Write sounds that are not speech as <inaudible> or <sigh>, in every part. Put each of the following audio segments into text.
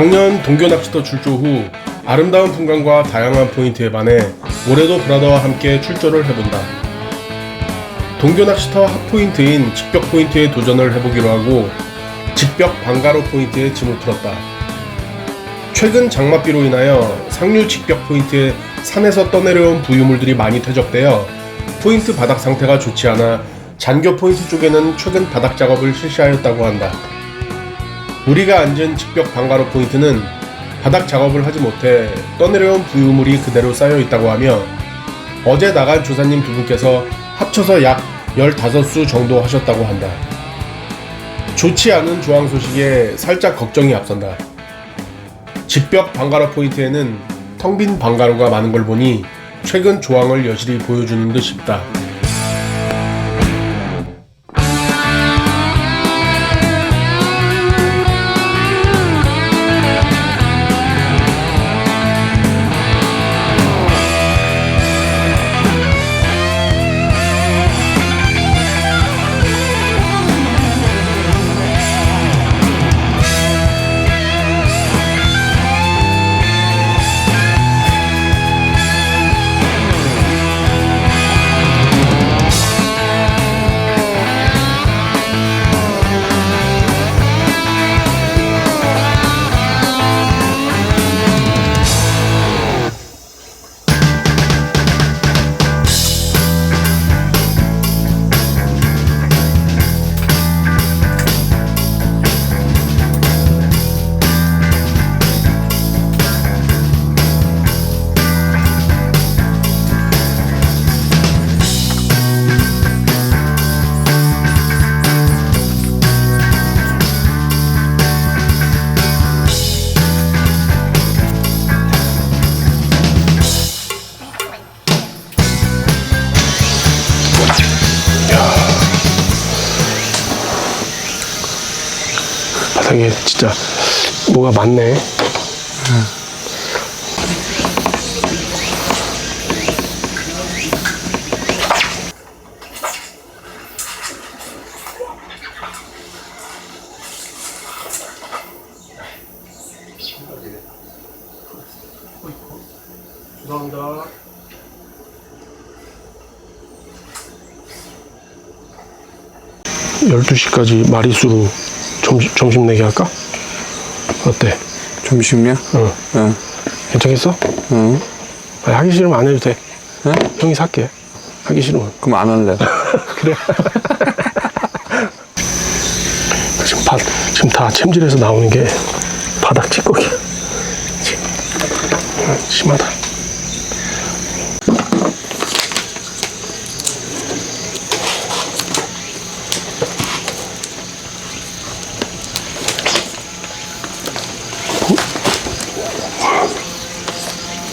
작년 동교 낚시터 출조 후 아름다운 풍광과 다양한 포인트에 반해 올해도 브라더와 함께 출조를 해본다. 동교 낚시터 핫포인트인 직벽 포인트에 도전을 해보기로 하고 직벽 방가로 포인트에 짐을 풀었다. 최근 장맛비로 인하여 상류 직벽 포인트에 산에서 떠내려온 부유물들이 많이 퇴적되어 포인트 바닥 상태가 좋지 않아 잔교 포인트 쪽에는 최근 바닥 작업을 실시하였다고 한다. 우리가 앉은 직벽 방가로 포인트는 바닥 작업을 하지 못해 떠내려온 부유물이 그대로 쌓여 있다고 하며 어제 나간 조사님 두 분께서 합쳐서 약 15수 정도 하셨다고 한다. 좋지 않은 조항 소식에 살짝 걱정이 앞선다. 직벽 방가로 포인트에는 텅 빈 방가로가 많은 걸 보니 최근 조항을 여실히 보여주는 듯 싶다. 바닥에 진짜 뭐가 많네. 죄송합니다. 열두 시까지 마리수로 점심, 점심 내기 할까? 어때? 점심이야? 어. 응. 괜찮겠어? 응. 아니, 하기 싫으면 안 해도 돼. 응? 형이 살게. 하기 싫으면. 그럼 안 할래. <laughs> 그래. <laughs> 지금 바, 지금 다 챔질해서 나오는 게 바닥. 어, 심하다.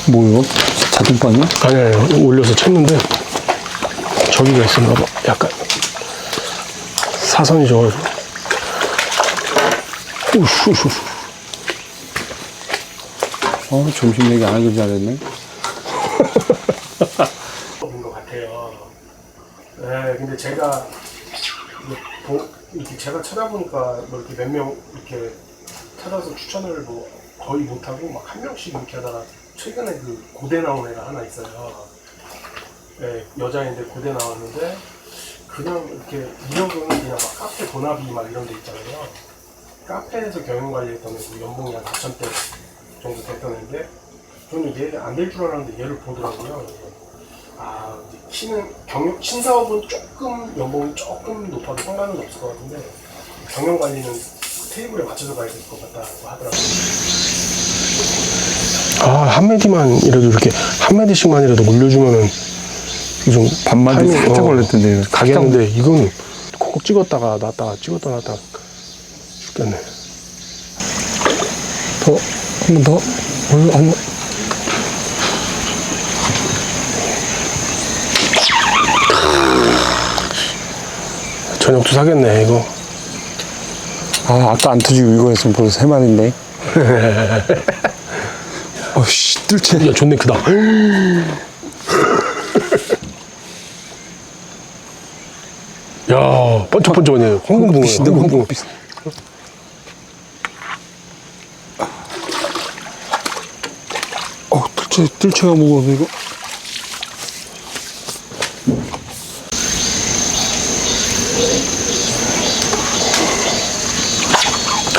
뭐요? 자동반이야? 아니, 아니, 올려서 쳤는데, 저기가 있었나 봐. 약간. 사선이 져가지고. 우후후. 어, 점심 얘기 안 하길 잘했네. 것 같아요. 네, 근데 제가 보- 이렇게 제가 찾아보니까 뭐 이렇게 몇 명 이렇게 찾아서 추천을 뭐 거의 못하고 막 한 명씩 이렇게 하다가 최근에 그 고대 나온 애가 하나 있어요. 네, 여자인데 고대 나왔는데 그냥 이렇게 이력은 그냥 막 카페 도나비 막 이런 데 있잖아요. 카페에서 경영 관리했던 애고 연봉이 한 4천 대 정도 됐던 애인데 저는 얘안될 줄 알았는데 얘를 보더라고요. 아, 키는 경영 신사업은 조금 연봉이 조금 높아도 상관은 없을 것 같은데 경영 관리는 테이블에 맞춰서 가야 될 것 같다고 하더라고요. 아, 한 메디만 이라도 이렇게 한 메디씩만이라도 올려주면은 좀 반마디 타이밍, 살짝 어, 걸렸던데. 가겠는데 이건 콕 찍었다가 놨다가 찍었다 놨다가 죽겠네. 더, 한 번 더. 어, 한 번. 저녁도 사겠네, 이거. 아, 아까 안 터지고 이거 했으면 벌써 세 마리인데. <laughs> 어씨 뚫채 야 존내 크다. <gasps> 야 번쩍번쩍하네. 황금붕어. 황금붕어 황금빛. 어 뜰채 뜰채가 무거워서 이거.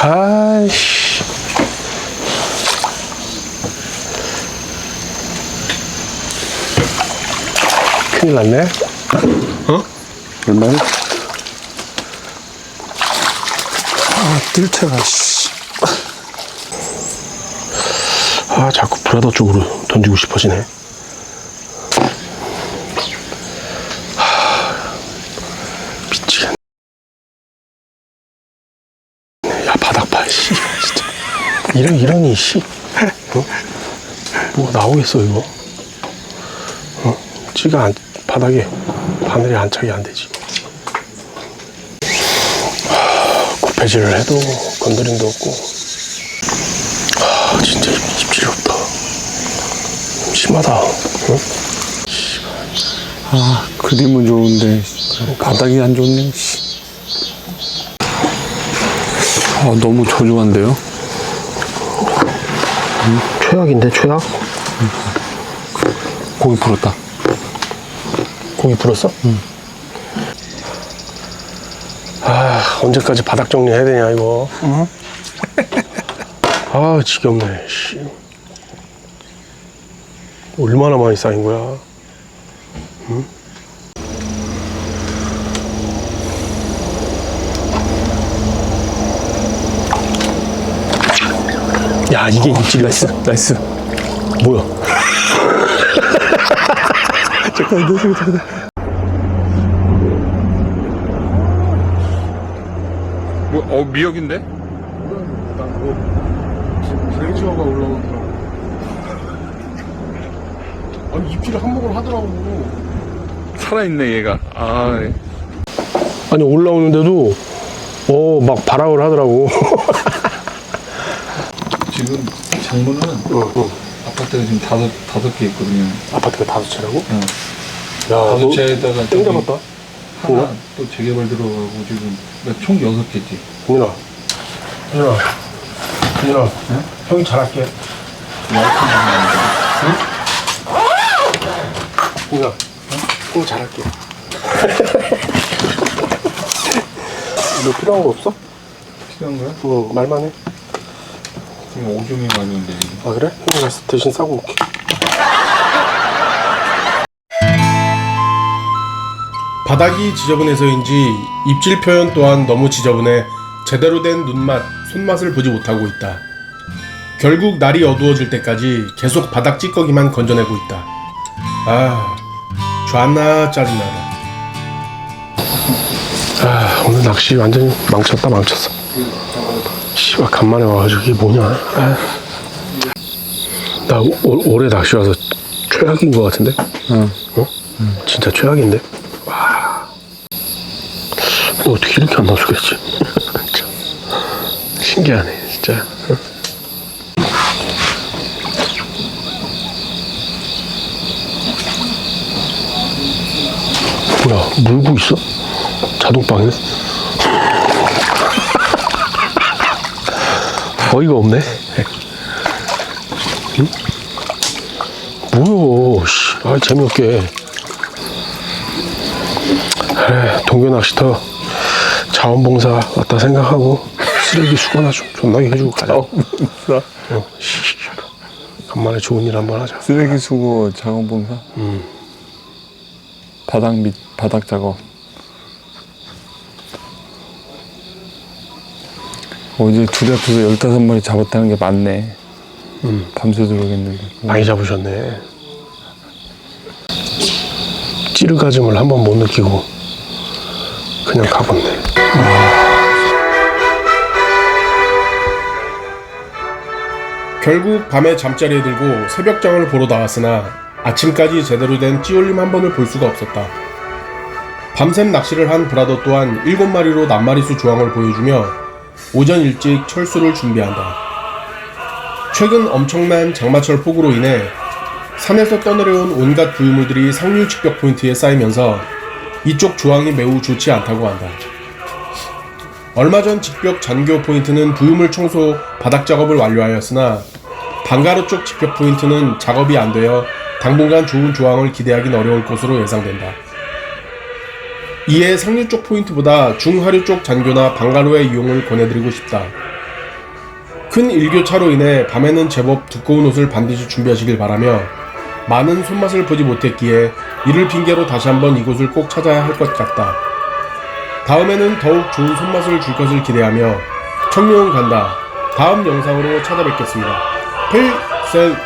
아이씨. 큰일 났네. 어? 얼마야? 아, 뜰채가, 씨. 아, 자꾸 브라더 쪽으로 던지고 싶어지네. 하, 미치겠네. 야, 바닥 봐, 씨. 진짜. 이런, 이러니, 씨. 어? 뭐가 나오겠어, 이거? 어? 찌가 안, 바닥에 바늘이 안착이 안 되지. 하, 구패질을 해도 건드림도 없고. 아, 진짜 입- 입질이 없다. 심하다. 응? 아, 그림은 좋은데 바닥이 안 좋네. 씨. 아, 너무 저조한데요? 최악인데, 최악? 고기 풀었다. 고기 불었어? 응. 아, 언제까지 바닥 정리해야 되냐, 이거. <laughs> 아, 지겹네, 씨. 얼마나 많이 쌓인 거야. 응? 야, 이게 입질 나이스, 나이스. 뭐야? 잠깐만, 잠깐만, 잠깐만. 뭐, 어, 미역인데? 브레이크가 올라오더라고. 아니 입질을 한몫을 하더라고. 살아있네, 얘가. 아, 네. 아니 올라오는데도 어 막 발악을 하더라고. <laughs> 지금 장문은 어, 아파트가 지금 다섯 다섯 개 있거든요. 아파트가 다섯 채라고? 어. 야, 다섯 채에다가 땡 저기 잡았다. 하나 또 재개발 들어가고 지금 그러니까 총 여섯 개지. 민아, 민아, 민아, 형이 잘할게. 민아, 형 잘할게. <laughs> 너 필요한 거 없어? 필요한 거야? 응, 말만 해. 지금 오줌이 지금. 아 그래? 형이 가서 대신 싸고 올게. 바닥이 지저분해서인지 입질 표현 또한 너무 지저분해 제대로 된 눈맛, 손맛을 보지 못하고 있다. 결국 날이 어두워질 때까지 계속 바닥 찌꺼기만 건져내고 있다. 아, 존나 짜증나다. 아, 오늘 낚시 완전히 망쳤다 망쳤어. 씨발 간만에 와가지고 이게 뭐냐? 아. 나 올, 올해 낚시 와서 최악인 것 같은데? 응. 어? 진짜 최악인데? 와. 너 어떻게 이렇게 안? 참. <laughs> 신기하네, 진짜. 응? 뭐야, 물고 있어? 자동방에? <laughs> 어이가 없네. 뭐야, 씨. 아, 재미없게. 그래, 동교 낚시터 자원봉사 왔다 생각하고 쓰레기 수거나 좀 존나게 해주고 가자. 어, 씨. 간만에 좋은 일 한번 하자. 쓰레기 수거 작업봉사? 바닥 밑, 바닥 작업. 어제 둘이 앞에서 15마리 잡았다는 게 맞네. 밤새 들어오겠는데. 많이 잡으셨네. 찌르가즘을 한번 못 느끼고 그냥 가봤네. 결국 밤에 잠자리에 들고 새벽장을 보러 나왔으나 아침까지 제대로 된 찌올림 한 번을 볼 수가 없었다. 밤샘 낚시를 한 브라더 또한 7마리로 낱마리수 조항을 보여주며 오전 일찍 철수를 준비한다. 최근 엄청난 장마철 폭우로 인해 산에서 떠내려온 온갖 부유물들이 상류 직벽 포인트에 쌓이면서 이쪽 조항이 매우 좋지 않다고 한다. 얼마 전 직벽 잔교 포인트는 부유물 청소 바닥 작업을 완료하였으나 방가루 쪽 직격 포인트는 작업이 안 되어 당분간 좋은 조항을 기대하긴 어려울 것으로 예상된다. 이에 상류 쪽 포인트보다 중하류 쪽 잔교나 방가루의 이용을 권해드리고 싶다. 큰 일교차로 인해 밤에는 제법 두꺼운 옷을 반드시 준비하시길 바라며 많은 손맛을 보지 못했기에 이를 핑계로 다시 한번 이곳을 꼭 찾아야 할 것 같다. 다음에는 더욱 좋은 손맛을 줄 것을 기대하며 청룡 간다. 다음 영상으로 찾아뵙겠습니다. 필셀